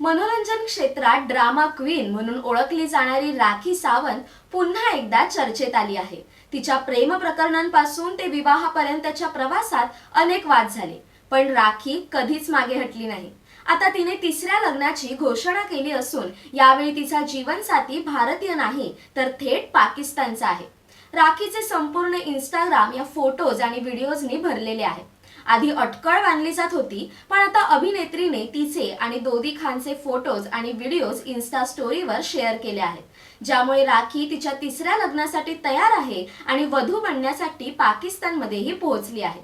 मनोरंजन क्षेत्रात drama queen म्हणून ओळखली जाणारी राखी सावंत पुन्हा एकदा चर्चेत आली आहे. तिच्या प्रेम प्रकरणांपासून ते विवाहापर्यंतच्या प्रवासात अनेक वाद झाले पण राखी कधीच मागे हटली नाही. आता तिने तिसऱ्या लग्नाची घोषणा केली असून यावेळी तिचा जीवनसाथी भारतीय नाही तर थेट पाकिस्तानचा आहे. राखीचे संपूर्ण इंस्टाग्राम या फोटोज आणि व्हिडिओजनी भरलेले आहे आधी अटकळ बांधली जात होती पण आता अभिनेत्रीने तिचे आणि दोदी खानचे फोटोज आणि व्हिडिओज इन्स्टा स्टोरीवर शेअर केले आहेत. ज्यामुळे राखी तिच्या तिसऱ्या लग्नासाठी तयार आहे आणि वधू बनण्यासाठी पाकिस्तानमध्येही पोहोचली आहे.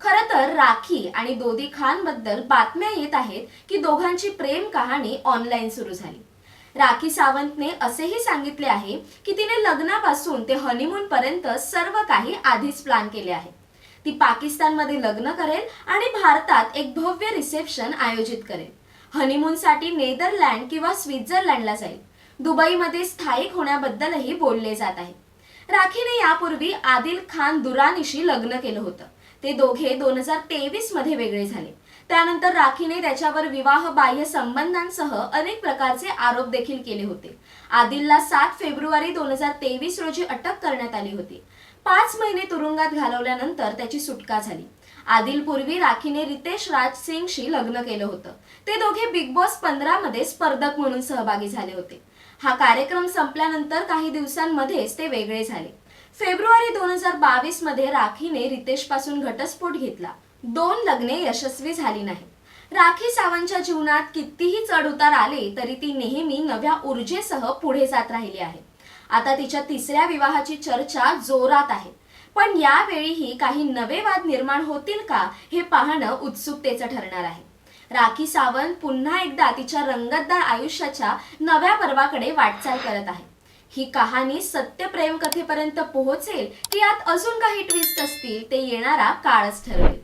खरं तर राखी आणि दोदी खानबद्दल बातम्या येत आहेत की दोघांची प्रेम कहाणी ऑनलाईन सुरू झाली. राखी सावंतने असेही सांगितले आहे की तिने लग्नापासून ते हनीमून पर्यंत सर्व काही आधीच प्लॅन केले आहे. ती पाकिस्तानमध्ये लग्न करेल आणि भारतात एक भव्य रिसेप्शन आयोजित करेल. हनीमूनसाठी नेदरलँड किंवा स्वित्झर्लंडला जाईल. दुबईमध्ये स्थायिक होण्याबद्दलही बोलले जात आहे. राखीने यापूर्वी आदिल खान दुरानीशी लग्न केलं होतं. ते दोघे दोन हजार तेवीसमध्ये वेगळे झाले. त्यानंतर राखीने त्याच्यावर विवाह बाह्य संबंधांसह अनेक प्रकारचे आरोप देखील केले होते. आदिलला सात फेब्रुवारी दोन हजार तेवीस रोजी अटक करण्यात आली होती. पाच महिने तुरुंगात घालवल्यानंतर त्याची सुटका झाली. आदिल पूर्वी राखीने रितेश राज सिंगशी लग्न केलं होतं. ते दोघे बिग बॉस पंधरा मध्ये स्पर्धक म्हणून सहभागी झाले होते. हा कार्यक्रम संपल्यानंतर काही दिवसांमध्येच ते वेगळे झाले. फेब्रुवारी दोन हजार बावीसमध्ये राखीने रितेशपासून घटस्फोट घेतला. दोन लग्ने यशस्वी झाली नाही राखी सावंतच्या जीवनात कितीही चढ उतार आले तरी ती नेहमी नव्या ऊर्जेसह पुढे जात राहिली आहे. आता तिच्या तिसऱ्या विवाहाची चर्चा जोरात आहे. पण यावेळीही काही नवे वाद निर्माण होतील का हे पाहणं उत्सुकतेचं ठरणार आहे. राखी सावंत पुन्हा एकदा तिच्या रंगतदार आयुष्याच्या नव्या पर्वाकडे वाटचाल करत आहे. ही कहाणी सत्य प्रेम कथेपर्यंत पोहोचेल की यात अजून काही ट्विस्ट असतील ते येणारा काळच ठरवेल.